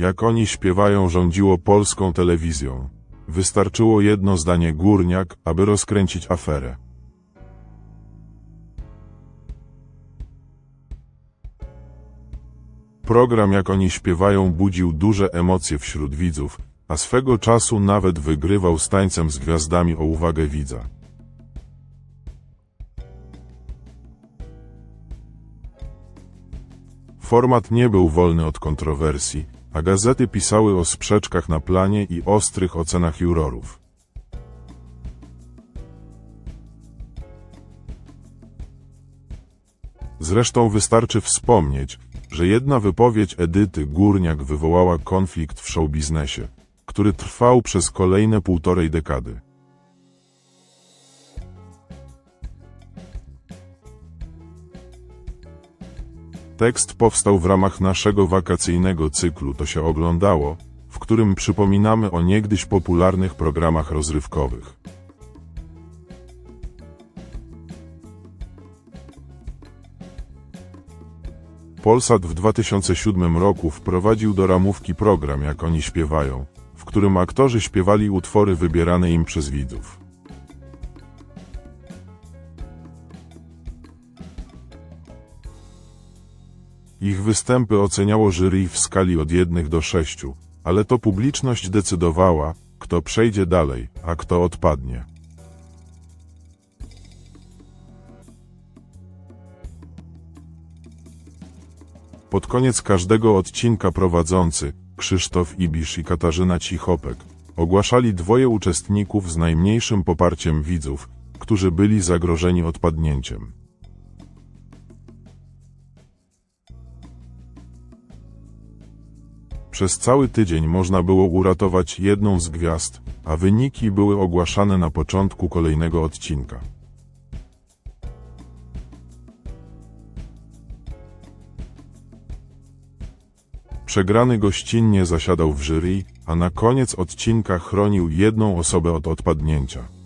Jak oni śpiewają rządziło polską telewizją. Wystarczyło jedno zdanie górniak, aby rozkręcić aferę. Program jak oni śpiewają budził duże emocje wśród widzów, a swego czasu nawet wygrywał z tańcem z gwiazdami o uwagę widza. Format nie był wolny od kontrowersji, a gazety pisały o sprzeczkach na planie i ostrych ocenach jurorów. Zresztą wystarczy wspomnieć, że jedna wypowiedź Edyty Górniak wywołała konflikt w showbiznesie, który trwał przez kolejne półtorej dekady. Tekst powstał w ramach naszego wakacyjnego cyklu To się oglądało, w którym przypominamy o niegdyś popularnych programach rozrywkowych. Polsat w 2007 roku wprowadził do ramówki program Jak oni śpiewają, w którym aktorzy śpiewali utwory wybierane im przez widzów. Ich występy oceniało jury w skali od 1 do 6, ale to publiczność decydowała, kto przejdzie dalej, a kto odpadnie. Pod koniec każdego odcinka prowadzący, Krzysztof Ibisz i Katarzyna Cichopek, ogłaszali dwoje uczestników z najmniejszym poparciem widzów, którzy byli zagrożeni odpadnięciem. Przez cały tydzień można było uratować jedną z gwiazd, a wyniki były ogłaszane na początku kolejnego odcinka. Przegrany gościnnie zasiadał w jury, a na koniec odcinka chronił jedną osobę od odpadnięcia.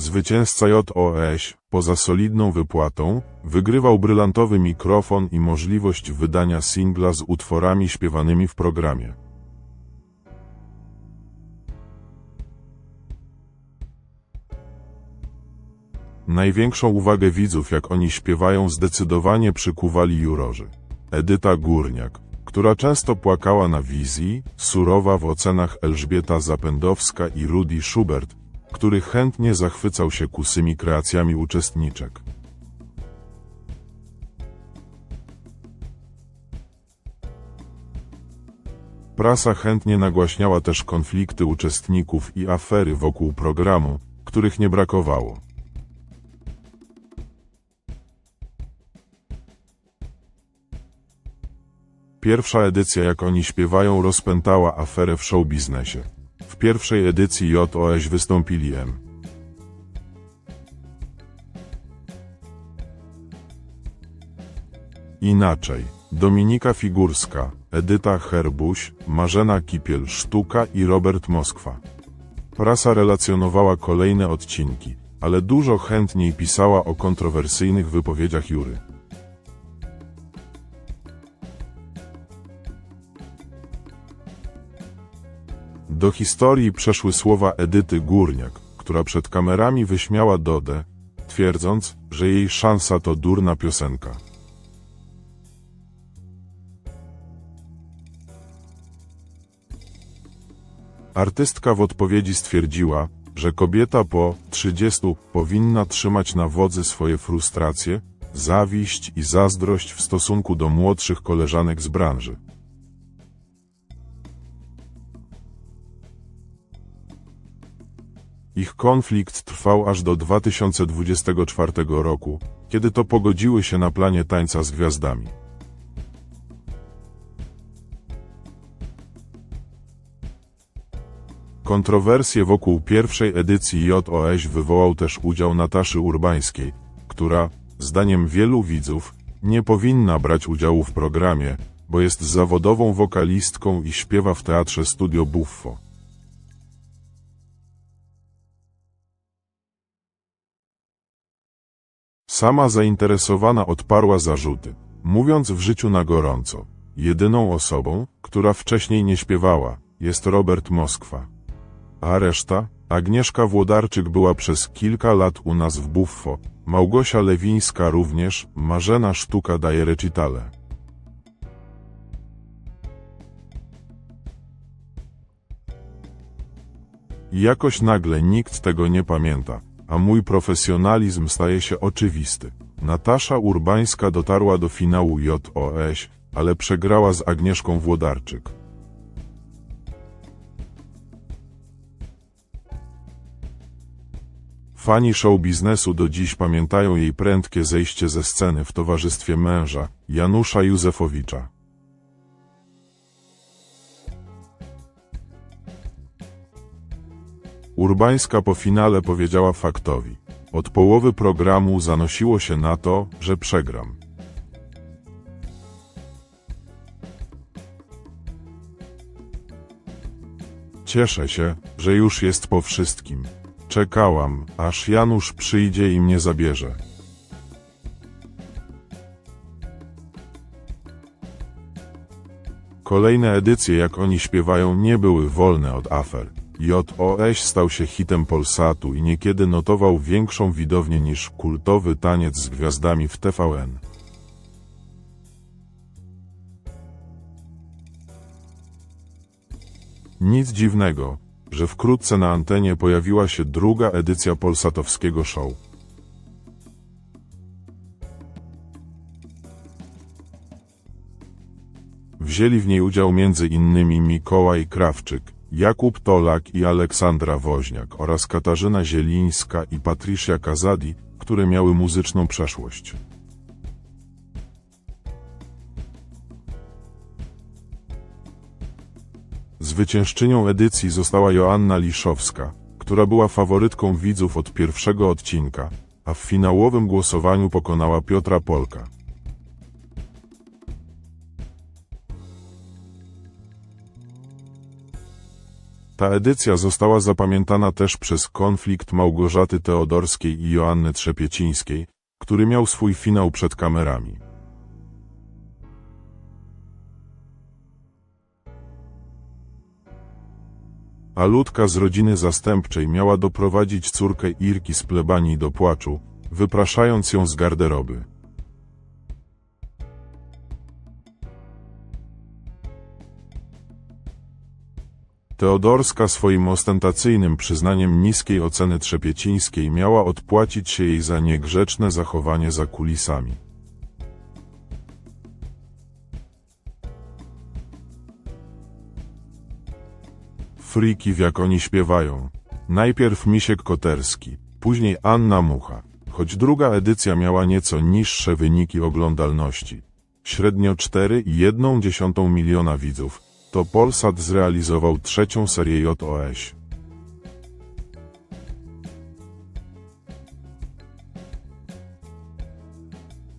Zwycięzca JOŚ, poza solidną wypłatą, wygrywał brylantowy mikrofon i możliwość wydania singla z utworami śpiewanymi w programie. Największą uwagę widzów jak oni śpiewają zdecydowanie przykuwali jurorzy. Edyta Górniak, która często płakała na wizji, surowa w ocenach Elżbieta Zapędowska i Rudy Schubert, który chętnie zachwycał się kusymi kreacjami uczestniczek. Prasa chętnie nagłaśniała też konflikty uczestników i afery wokół programu, których nie brakowało. Pierwsza edycja jak oni śpiewają rozpętała aferę w showbiznesie. W pierwszej edycji JOŚ wystąpili M. Inaczej. Dominika Figurska, Edyta Herbuś, Marzena Kipiel-Sztuka i Robert Moskwa. Prasa relacjonowała kolejne odcinki, ale dużo chętniej pisała o kontrowersyjnych wypowiedziach Jury. Do historii przeszły słowa Edyty Górniak, która przed kamerami wyśmiała Dodę, twierdząc, że jej szansa to durna piosenka. Artystka w odpowiedzi stwierdziła, że kobieta po 30 powinna trzymać na wodzy swoje frustracje, zawiść i zazdrość w stosunku do młodszych koleżanek z branży. Ich konflikt trwał aż do 2024 roku, kiedy to pogodziły się na planie tańca z gwiazdami. Kontrowersje wokół pierwszej edycji JOŚ wywołał też udział Nataszy Urbańskiej, która, zdaniem wielu widzów, nie powinna brać udziału w programie, bo jest zawodową wokalistką i śpiewa w teatrze Studio Buffo. Sama zainteresowana odparła zarzuty, mówiąc w życiu na gorąco. Jedyną osobą, która wcześniej nie śpiewała, jest Robert Moskwa. A reszta? Agnieszka Włodarczyk była przez kilka lat u nas w Buffo, Małgosia Lewińska również, Marzena Sztuka daje recitale. Jakoś nagle nikt tego nie pamięta, a mój profesjonalizm staje się oczywisty. Natasza Urbańska dotarła do finału JOS, ale przegrała z Agnieszką Włodarczyk. Fani show biznesu do dziś pamiętają jej prędkie zejście ze sceny w towarzystwie męża, Janusza Józefowicza. Urbańska po finale powiedziała faktowi. Od połowy programu zanosiło się na to, że przegram. Cieszę się, że już jest po wszystkim. Czekałam, aż Janusz przyjdzie i mnie zabierze. Kolejne edycje, jak oni śpiewają, nie były wolne od afer. JOS stał się hitem Polsatu i niekiedy notował większą widownię niż kultowy taniec z gwiazdami w TVN. Nic dziwnego, że wkrótce na antenie pojawiła się druga edycja polsatowskiego show. Wzięli w niej udział m.in. Mikołaj Krawczyk, Jakub Tolak i Aleksandra Woźniak oraz Katarzyna Zielińska i Patricia Kazadi, które miały muzyczną przeszłość. Zwyciężczynią edycji została Joanna Liszowska, która była faworytką widzów od pierwszego odcinka, a w finałowym głosowaniu pokonała Piotra Polka. Ta edycja została zapamiętana też przez konflikt Małgorzaty Teodorskiej i Joanny Trzepiecińskiej, który miał swój finał przed kamerami. A Ludka z rodziny zastępczej miała doprowadzić córkę Irki z plebanii do płaczu, wypraszając ją z garderoby. Teodorska swoim ostentacyjnym przyznaniem niskiej oceny Trzepiecińskiej miała odpłacić się jej za niegrzeczne zachowanie za kulisami. Friki w jak oni śpiewają. Najpierw Misiek Koterski, później Anna Mucha. Choć druga edycja miała nieco niższe wyniki oglądalności. Średnio 4,1 miliona widzów, to Polsat zrealizował trzecią serię JOS.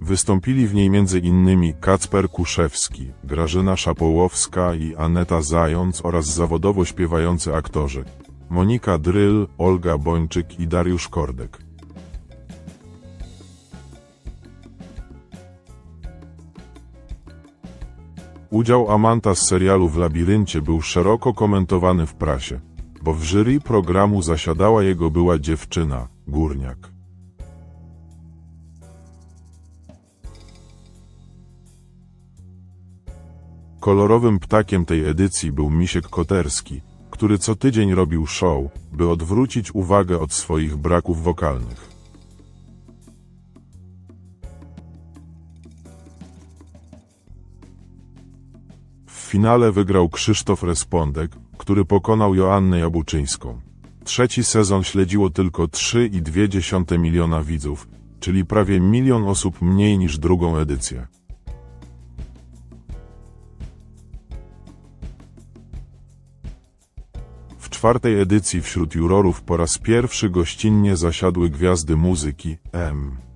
Wystąpili w niej m.in. Kacper Kuszewski, Grażyna Szapołowska i Aneta Zając oraz zawodowo śpiewający aktorzy Monika Dryl, Olga Bończyk i Dariusz Kordek. Udział Amanta z serialu w Labiryncie był szeroko komentowany w prasie, bo w jury programu zasiadała jego była dziewczyna, Górniak. Kolorowym ptakiem tej edycji był Misiek Koterski, który co tydzień robił show, by odwrócić uwagę od swoich braków wokalnych. Finale wygrał Krzysztof Respondek, który pokonał Joannę Jabuczyńską. Trzeci sezon śledziło tylko 3,2 miliona widzów, czyli prawie milion osób mniej niż drugą edycję. W czwartej edycji wśród jurorów po raz pierwszy gościnnie zasiadły gwiazdy muzyki M.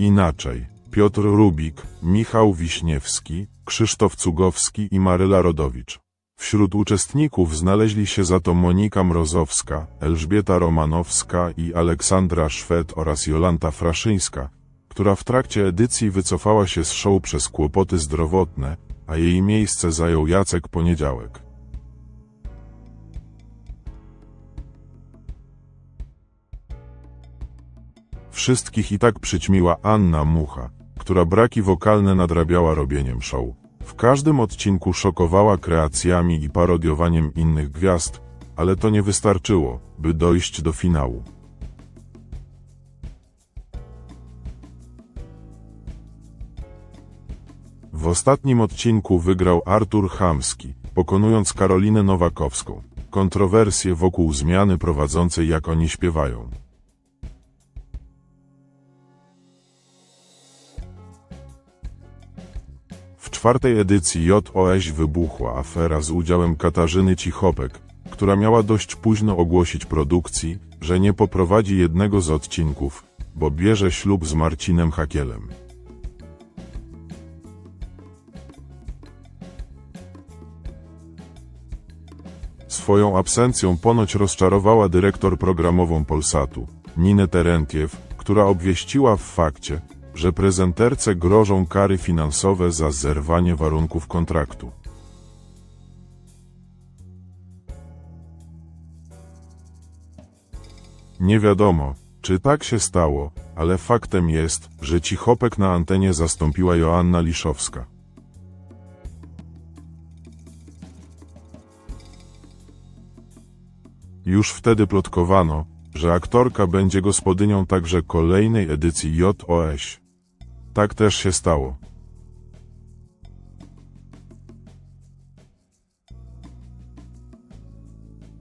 Inaczej. Piotr Rubik, Michał Wiśniewski, Krzysztof Cugowski i Maryla Rodowicz. Wśród uczestników znaleźli się za to Monika Mrozowska, Elżbieta Romanowska i Aleksandra Szwed oraz Jolanta Fraszyńska, która w trakcie edycji wycofała się z show przez kłopoty zdrowotne, a jej miejsce zajął Jacek Poniedziałek. Wszystkich i tak przyćmiła Anna Mucha, która braki wokalne nadrabiała robieniem show. W każdym odcinku szokowała kreacjami i parodiowaniem innych gwiazd, ale to nie wystarczyło, by dojść do finału. W ostatnim odcinku wygrał Artur Chamski, pokonując Karolinę Nowakowską. Kontrowersje wokół zmiany prowadzącej jak oni śpiewają. Czwartej edycji JOŚ wybuchła afera z udziałem Katarzyny Cichopek, która miała dość późno ogłosić produkcji, że nie poprowadzi jednego z odcinków, bo bierze ślub z Marcinem Hakielem. Swoją absencją ponoć rozczarowała dyrektor programową Polsatu, Ninę Terentiew, która obwieściła w fakcie, że prezenterce grożą kary finansowe za zerwanie warunków kontraktu. Nie wiadomo, czy tak się stało, ale faktem jest, że Cichopek na antenie zastąpiła Joanna Liszowska. Już wtedy plotkowano, że aktorka będzie gospodynią także kolejnej edycji JOŚ. Tak też się stało.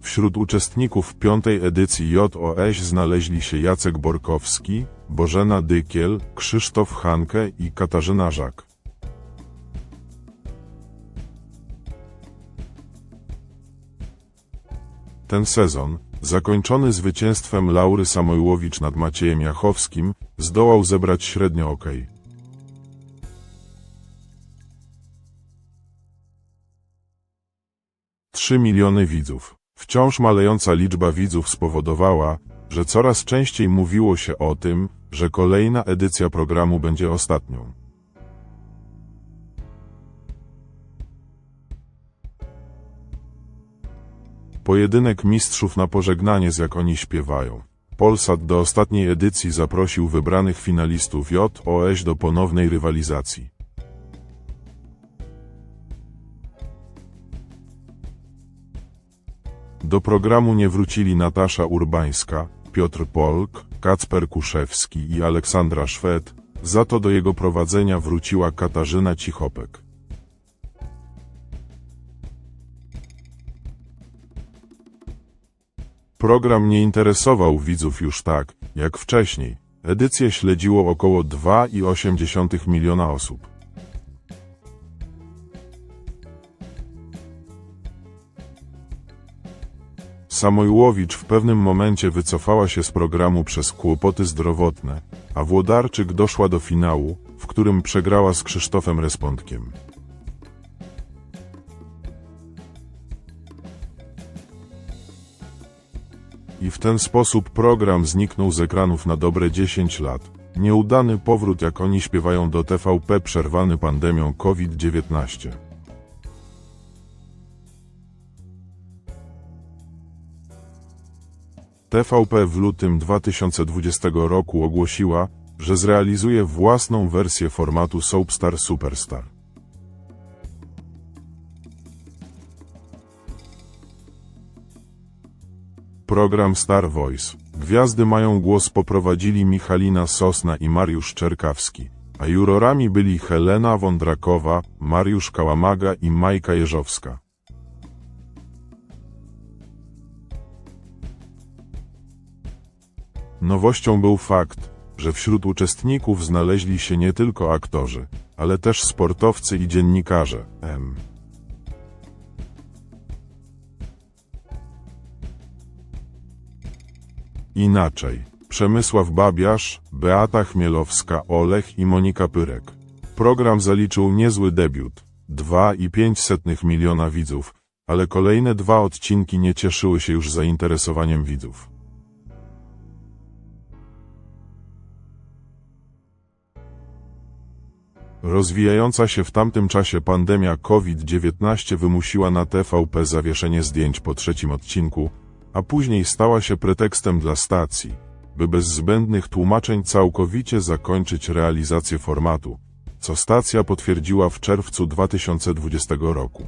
Wśród uczestników piątej edycji JOŚ znaleźli się Jacek Borkowski, Bożena Dykiel, Krzysztof Hanke i Katarzyna Żak. Ten sezon, zakończony zwycięstwem Laury Samojłowicz nad Maciejem Jachowskim, zdołał zebrać średnio ok. Trzy miliony widzów. Wciąż malejąca liczba widzów spowodowała, że coraz częściej mówiło się o tym, że kolejna edycja programu będzie ostatnią. Pojedynek mistrzów na pożegnanie z jak oni śpiewają. Polsat do ostatniej edycji zaprosił wybranych finalistów JOŚ do ponownej rywalizacji. Do programu nie wrócili Natasza Urbańska, Piotr Polk, Kacper Kuszewski i Aleksandra Szwed, za to do jego prowadzenia wróciła Katarzyna Cichopek. Program nie interesował widzów już tak, jak wcześniej. Edycję śledziło około 2,8 miliona osób. Samojłowicz w pewnym momencie wycofała się z programu przez kłopoty zdrowotne, a Włodarczyk doszła do finału, w którym przegrała z Krzysztofem Respondkiem. I w ten sposób program zniknął z ekranów na dobre 10 lat. Nieudany powrót jak oni śpiewają do TVP przerwany pandemią COVID-19. TVP w lutym 2020 roku ogłosiła, że zrealizuje własną wersję formatu Soapstar Superstar. Program Star Voice. Gwiazdy mają głos poprowadzili Michalina Sosna i Mariusz Czerkawski, a jurorami byli Helena Wądrakowa, Mariusz Kałamaga i Majka Jeżowska. Nowością był fakt, że wśród uczestników znaleźli się nie tylko aktorzy, ale też sportowcy i dziennikarze. M. Inaczej. Przemysław Babiarz, Beata Chmielowska, Olech i Monika Pyrek. Program zaliczył niezły debiut. 2,5 miliona widzów, ale kolejne dwa odcinki nie cieszyły się już zainteresowaniem widzów. Rozwijająca się w tamtym czasie pandemia COVID-19 wymusiła na TVP zawieszenie zdjęć po trzecim odcinku, a później stała się pretekstem dla stacji, by bez zbędnych tłumaczeń całkowicie zakończyć realizację formatu, co stacja potwierdziła w czerwcu 2020 roku.